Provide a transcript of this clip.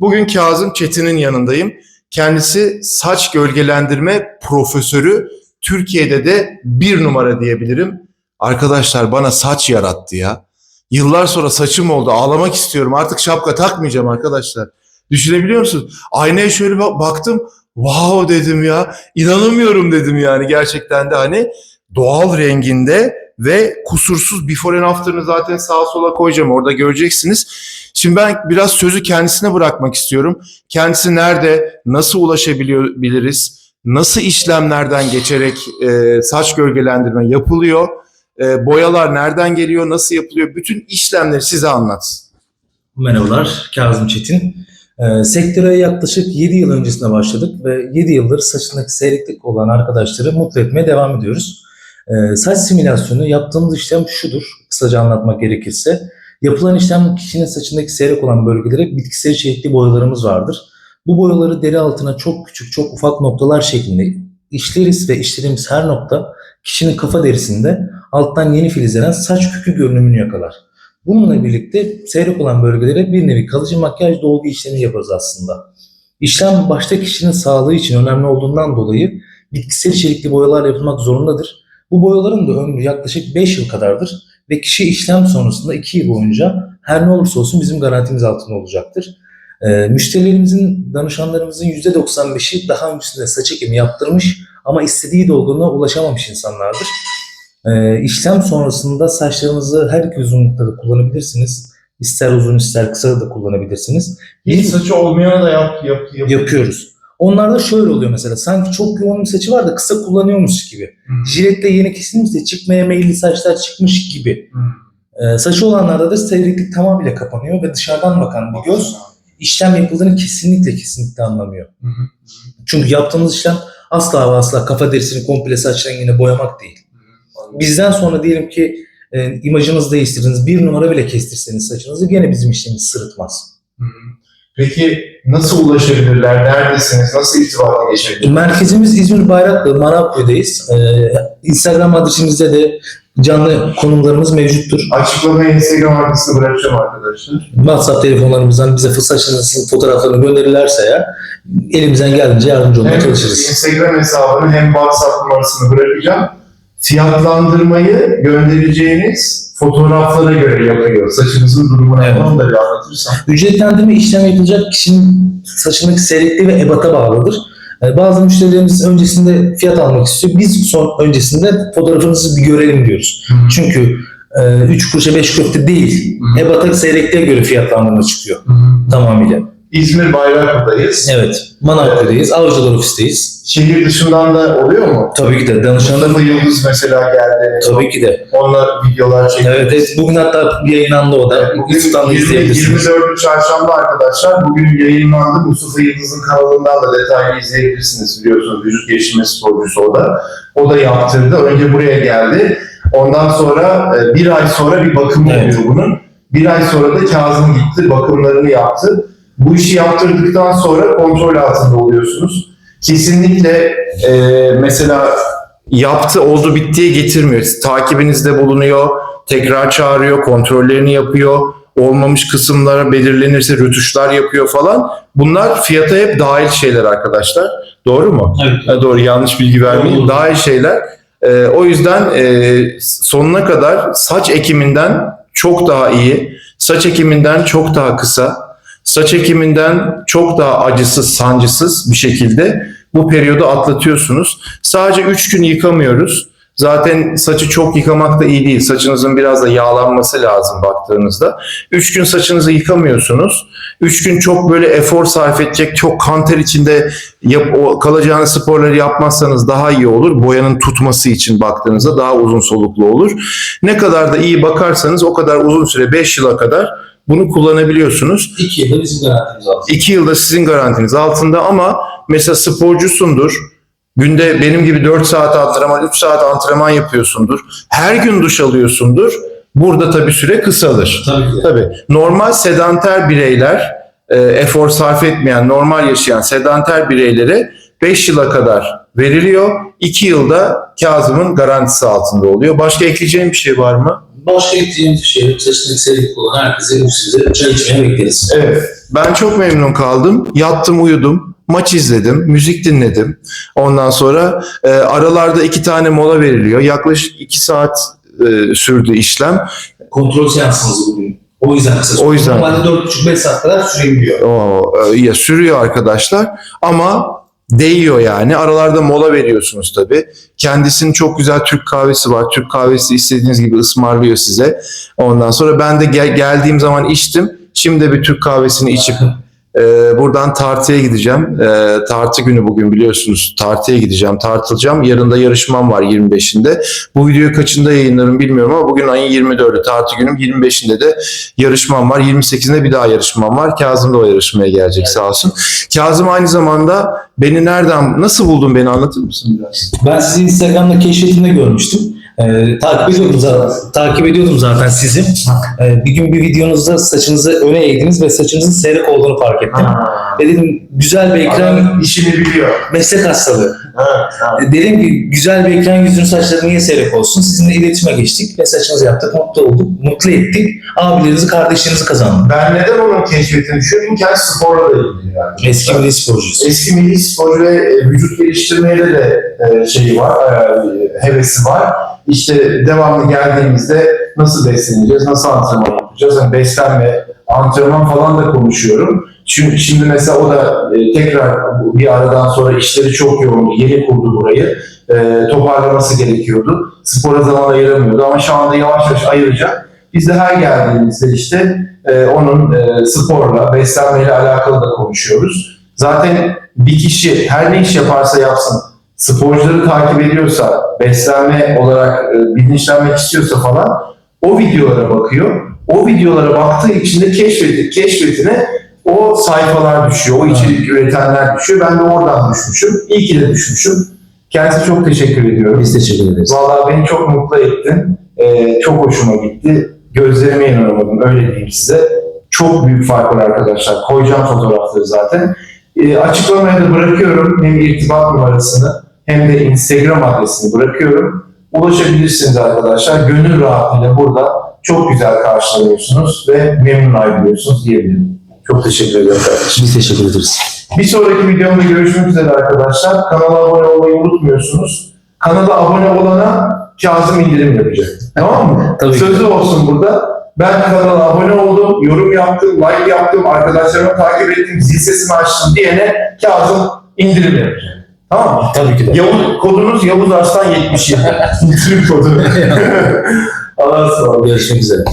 Bugün Kazım Çetin'in yanındayım. Kendisi saç gölgelendirme profesörü. Türkiye'de de bir numara diyebilirim. Arkadaşlar bana saç yarattı ya. Yıllar sonra saçım oldu. Ağlamak istiyorum. Artık şapka takmayacağım arkadaşlar. Düşünebiliyor musunuz? Aynaya şöyle ba- baktım. Wow dedim ya. İnanamıyorum dedim yani gerçekten de hani doğal renginde ve kusursuz before and after'ını zaten sağa sola koyacağım. Orada göreceksiniz. Şimdi ben biraz sözü kendisine bırakmak istiyorum. Kendisi nerede, nasıl ulaşabiliyor biliriz, nasıl işlemlerden geçerek e, saç gölgelendirme yapılıyor, e, boyalar nereden geliyor, nasıl yapılıyor, bütün işlemleri size anlatsın. Merhabalar, Kazım Çetin. Ee, sektöre yaklaşık 7 yıl öncesinde başladık ve 7 yıldır saçındaki seyreklik olan arkadaşları mutlu etmeye devam ediyoruz. Ee, saç simülasyonu yaptığımız işlem şudur, kısaca anlatmak gerekirse. Yapılan işlem kişinin saçındaki seyrek olan bölgelere bitkisel içerikli boyalarımız vardır. Bu boyaları deri altına çok küçük, çok ufak noktalar şeklinde işleriz ve işlediğimiz her nokta kişinin kafa derisinde alttan yeni filizlenen saç kökü görünümünü yakalar. Bununla birlikte seyrek olan bölgelere bir nevi kalıcı makyaj dolgu işlemi yaparız aslında. İşlem başta kişinin sağlığı için önemli olduğundan dolayı bitkisel içerikli boyalar yapılmak zorundadır. Bu boyaların da ömrü yaklaşık 5 yıl kadardır ve kişi işlem sonrasında 2 yıl boyunca her ne olursa olsun bizim garantimiz altında olacaktır. Ee, müşterilerimizin, danışanlarımızın %95'i daha öncesinde saç ekimi yaptırmış ama istediği dolgunluğa ulaşamamış insanlardır. Ee, işlem sonrasında saçlarınızı her iki uzunlukta da kullanabilirsiniz. İster uzun ister kısa da kullanabilirsiniz. Hiç saçı olmayana da yap, yap, yap. Yapıyoruz. Onlarda şöyle oluyor mesela sanki çok yoğun bir saçı var da kısa kullanıyormuş gibi. Hı. Jiletle yeni kesilmişse çıkmaya meyilli saçlar çıkmış gibi. Ee, saçı olanlarda da seyreklik tamamıyla kapanıyor ve dışarıdan bakan bir göz işlem yapıldığını kesinlikle kesinlikle anlamıyor. Hı. Çünkü yaptığımız işlem asla ve asla kafa derisini komple saç rengine boyamak değil. Bizden sonra diyelim ki e, imajınızı değiştirdiniz, bir numara bile kestirseniz saçınızı gene bizim işlemimiz sırıtmaz. Hı. Peki nasıl ulaşabilirler? Neredesiniz? Nasıl irtibata geçebilirler? Merkezimiz İzmir Bayraklı, Manavköy'deyiz. Ee, Instagram adresimizde de canlı konumlarımız mevcuttur. Açıklamaya Instagram adresini bırakacağım arkadaşlar. WhatsApp telefonlarımızdan bize saçınızın fotoğraflarını gönderirlerse ya elimizden geldiğince yardımcı olmaya Hem çalışırız. Instagram hesabını hem WhatsApp numarasını bırakacağım. Fiyatlandırmayı göndereceğiniz fotoğraflara göre yapıyor. Saçınızın durumuna Evet. onu da bir anlatırsam. Ücretlendirme işlem yapılacak kişinin saçındaki seyrekliği ve ebata bağlıdır. Ee, Bazı müşterilerimiz öncesinde fiyat almak istiyor. Biz son öncesinde fotoğrafınızı bir görelim diyoruz. Çünkü 3 kuruşa 5 köfte değil, Hı. ebata seyrekliğe göre fiyatlandırma çıkıyor tamamıyla. İzmir Bayraklı'dayız. Evet, Manavgat'tayız, Avcılar ofisteyiz. Şehir dışından da oluyor mu? Tabii ki de danışanlar Mustafa Yıldız mesela geldi. tabii ki de. Onlar videolar çekiyor. Evet, evet bugün hatta yayınlandı o da. Bugün YouTube'dan da 20, izleyebilirsiniz. 24 çarşamba arkadaşlar. Bugün yayınlandı. Mustafa Yıldız'ın kanalından da detaylı izleyebilirsiniz. Biliyorsunuz vücut geliştirme sporcusu o da. O da yaptırdı. Önce buraya geldi. Ondan sonra e, bir ay sonra bir bakımı Evet. oluyor bunun. Bir ay sonra da Kazım gitti. Bakımlarını yaptı. Bu işi yaptırdıktan sonra kontrol altında oluyorsunuz. Kesinlikle e, mesela yaptı oldu bittiye getirmiyor. Takibinizde bulunuyor, tekrar çağırıyor, kontrollerini yapıyor. Olmamış kısımlara belirlenirse rötuşlar yapıyor falan. Bunlar fiyata hep dahil şeyler arkadaşlar. Doğru mu? Evet. Ha, doğru yanlış bilgi vermeyeyim. Dahil şeyler. Ee, o yüzden e, sonuna kadar saç ekiminden çok daha iyi, saç ekiminden çok daha kısa, saç ekiminden çok daha acısız, sancısız bir şekilde bu periyodu atlatıyorsunuz. Sadece 3 gün yıkamıyoruz. Zaten saçı çok yıkamak da iyi değil. Saçınızın biraz da yağlanması lazım baktığınızda. 3 gün saçınızı yıkamıyorsunuz. 3 gün çok böyle efor sarf edecek, çok kanter içinde yap, o kalacağınız sporları yapmazsanız daha iyi olur. Boyanın tutması için baktığınızda daha uzun soluklu olur. Ne kadar da iyi bakarsanız o kadar uzun süre 5 yıla kadar bunu kullanabiliyorsunuz. İki yılda bizim garantimiz altında. 2 yılda sizin garantiniz altında ama mesela sporcusundur. Günde benim gibi 4 saat antrenman, 3 saat antrenman yapıyorsundur. Her gün duş alıyorsundur. Burada tabii süre kısalır. Tabii. Tabii. Normal sedanter bireyler, e, efor sarf etmeyen, normal yaşayan sedanter bireylere 5 yıla kadar veriliyor. 2 yılda Kazım'ın garantisi altında oluyor. Başka ekleyeceğim bir şey var mı? Başka gideceğiniz bir şey yok. Saçındaki seyreklik olan herkese bu size çay içmeye bekleriz. Evet. Ben çok memnun kaldım. Yattım uyudum. Maç izledim. Müzik dinledim. Ondan sonra e, aralarda iki tane mola veriliyor. Yaklaşık iki saat e, sürdü işlem. Kontrol seansınız bugün. O yüzden kısa. O yüzden. Normalde 4,5-5 saat kadar sürebiliyor. O e, ya sürüyor arkadaşlar ama değiyor yani. Aralarda mola veriyorsunuz tabii. Kendisinin çok güzel Türk kahvesi var. Türk kahvesi istediğiniz gibi ısmarlıyor size. Ondan sonra ben de gel- geldiğim zaman içtim. Şimdi de bir Türk kahvesini içip e, buradan tartıya gideceğim. E, tartı günü bugün biliyorsunuz. Tartıya gideceğim, tartılacağım. Yarın da yarışmam var 25'inde. Bu videoyu kaçında yayınlarım bilmiyorum ama bugün ayın 24'ü tartı günüm. 25'inde de yarışmam var. 28'inde bir daha yarışmam var. Kazım da o yarışmaya gelecek sağ olsun. Kazım aynı zamanda beni nereden, nasıl buldun beni anlatır mısın biraz? Ben sizi Instagram'da keşfetimde görmüştüm. Ee, takip ediyordum zaten. Takip ediyordum zaten sizi. Ee, bir gün bir videonuzda saçınızı öne eğdiniz ve saçınızın seyrek olduğunu fark ettim. Ve dedim güzel bir ekran işini biliyor. meslek hastalığı. Evet, Dedim ki güzel bir ekran yüzünün saçları niye seyrek olsun? Sizinle iletişime geçtik ve saçınızı yaptık, mutlu olduk, mutlu ettik. Abilerinizi, kardeşlerinizi kazandık. Ben neden onun keşfetini düşünüyorum? Kendisi sporla da ilgili yani. Eski milli sporcuyuz. Eski milli spor ve e, vücut geliştirmeyle de şeyi var, e, hevesi var. İşte devamlı geldiğimizde nasıl besleneceğiz, nasıl antrenman yapacağız, yani beslenme, antrenman falan da konuşuyorum. Çünkü şimdi mesela o da e, tekrar bir aradan sonra işleri çok yoğundu, yeni kurdu burayı. E, toparlaması gerekiyordu. Spora zaman ayıramıyordu ama şu anda yavaş yavaş ayıracak. Biz de her geldiğimizde işte e, onun e, sporla, beslenmeyle alakalı da konuşuyoruz. Zaten bir kişi her ne iş yaparsa yapsın, sporcuları takip ediyorsa, beslenme olarak e, bilinçlenmek istiyorsa falan o videolara bakıyor. O videolara baktığı için de keşfeti, keşfetine o sayfalar düşüyor, o içerik üretenler düşüyor. Ben de oradan düşmüşüm. İyi ki de düşmüşüm. Kendisine çok teşekkür ediyorum. Biz teşekkür ederiz. Vallahi beni çok mutlu ettin. Ee, çok hoşuma gitti. Gözlerime inanamadım öyle diyeyim size. Çok büyük fark var arkadaşlar. Koyacağım fotoğrafları zaten. Ee, açıklamaya da bırakıyorum hem irtibat numarasını hem de Instagram adresini bırakıyorum. Ulaşabilirsiniz arkadaşlar. Gönül rahatlığıyla burada çok güzel karşılanıyorsunuz ve memnun ayrılıyorsunuz diyebilirim. Çok teşekkür ederim kardeşim. Biz teşekkür ederiz. Bir sonraki videomda görüşmek üzere arkadaşlar. Kanala abone olmayı unutmuyorsunuz. Kanala abone olana Kazım indirim yapacak. Tamam mı? Tabii ki. Sözü olsun burada. Ben kanala abone oldum, yorum yaptım, like yaptım, arkadaşlarımı takip ettim, zil sesimi açtım diyene Kazım indirim yapacak. Tamam mı? Tabii ki de. Yavuz, kodunuz Yavuz Arslan 77. indirim kodu. Allah'a ısmarladık. Görüşmek üzere.